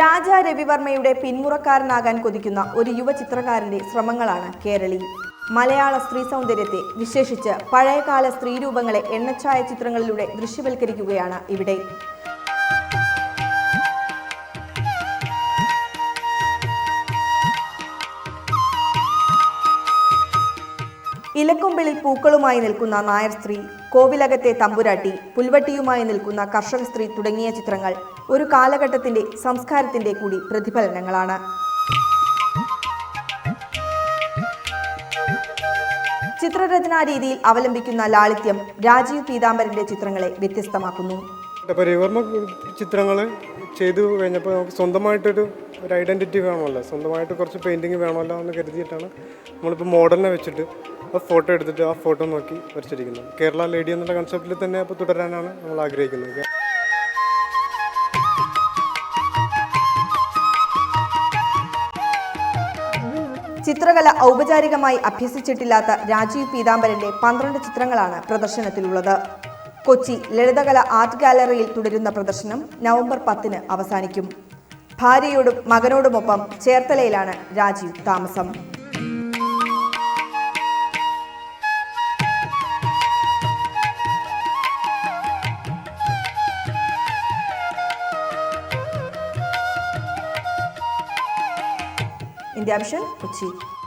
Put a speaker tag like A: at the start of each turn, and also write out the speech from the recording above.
A: രാജാ രവിവർമ്മയുടെ പിന്മുറക്കാരനാകാൻ കൊതിക്കുന്ന ഒരു യുവ ചിത്രകാരന്റെ ശ്രമങ്ങളാണ് കേരളി. മലയാള സ്ത്രീ സൗന്ദര്യത്തെ വിശേഷിച്ച് പഴയകാല സ്ത്രീരൂപങ്ങളെ എണ്ണച്ചായ ചിത്രങ്ങളിലൂടെ ദൃശ്യവൽക്കരിക്കുകയാണ് ഇവിടെ. ഇലക്കൊമ്പിളിൽ പൂക്കളുമായി നിൽക്കുന്ന നായർ സ്ത്രീ കോവിലകത്തെ തമ്പുരാട്ടി പുൽവട്ടിയുമായി നിൽക്കുന്ന കർഷക സ്ത്രീ തുടങ്ങിയ ചിത്രങ്ങൾ ഒരു കാലഘട്ടത്തിന്റെ സംസ്കാരത്തിന്റെ കൂടി പ്രതിഫലനങ്ങളാണ്. ചിത്രരചനാ രീതിയിൽ അവലംബിക്കുന്ന ലാളിത്യം രാജീവ് പീതാംബരന്റെ ചിത്രങ്ങളെ വ്യത്യസ്തമാക്കുന്നു.
B: അപ്പോൾ രവിവർമ്മ ചിത്രങ്ങൾ ചെയ്തു കഴിഞ്ഞപ്പോൾ നമുക്ക് സ്വന്തമായിട്ടൊരു ഒരു ഐഡന്റിറ്റി വേണമല്ലോ. സ്വന്തമായിട്ട് കുറച്ച് പെയിന്റിങ് വേണമല്ലോ എന്ന് കരുതിയിട്ടാണ് നമ്മളിപ്പോൾ മോഡലിനെ വെച്ചിട്ട് ആ ഫോട്ടോ എടുത്തിട്ട് ആ ഫോട്ടോ നോക്കി വരച്ചിരിക്കുന്നത്. കേരള ലേഡി എന്നുള്ള കൺസെപ്റ്റിൽ തന്നെ അപ്പോൾ തുടരാനാണ് നമ്മൾ ആഗ്രഹിക്കുന്നത്.
A: ചിത്രകല ഔപചാരികമായി അഭ്യസിച്ചിട്ടില്ലാത്ത രാജീവ് പീതാംബരന്റെ പന്ത്രണ്ട് ചിത്രങ്ങളാണ് പ്രദർശനത്തിലുള്ളത്. കൊച്ചി ലളിതകല ആർട്ട് ഗാലറിയിൽ തുടരുന്ന പ്രദർശനം നവംബർ പത്തിന് അവസാനിക്കും. ഭാര്യയോടും മകനോടുമൊപ്പം ചേർത്തലയിലാണ് രാജീവ് താമസം. ഇന്ത്യ കൊച്ചി.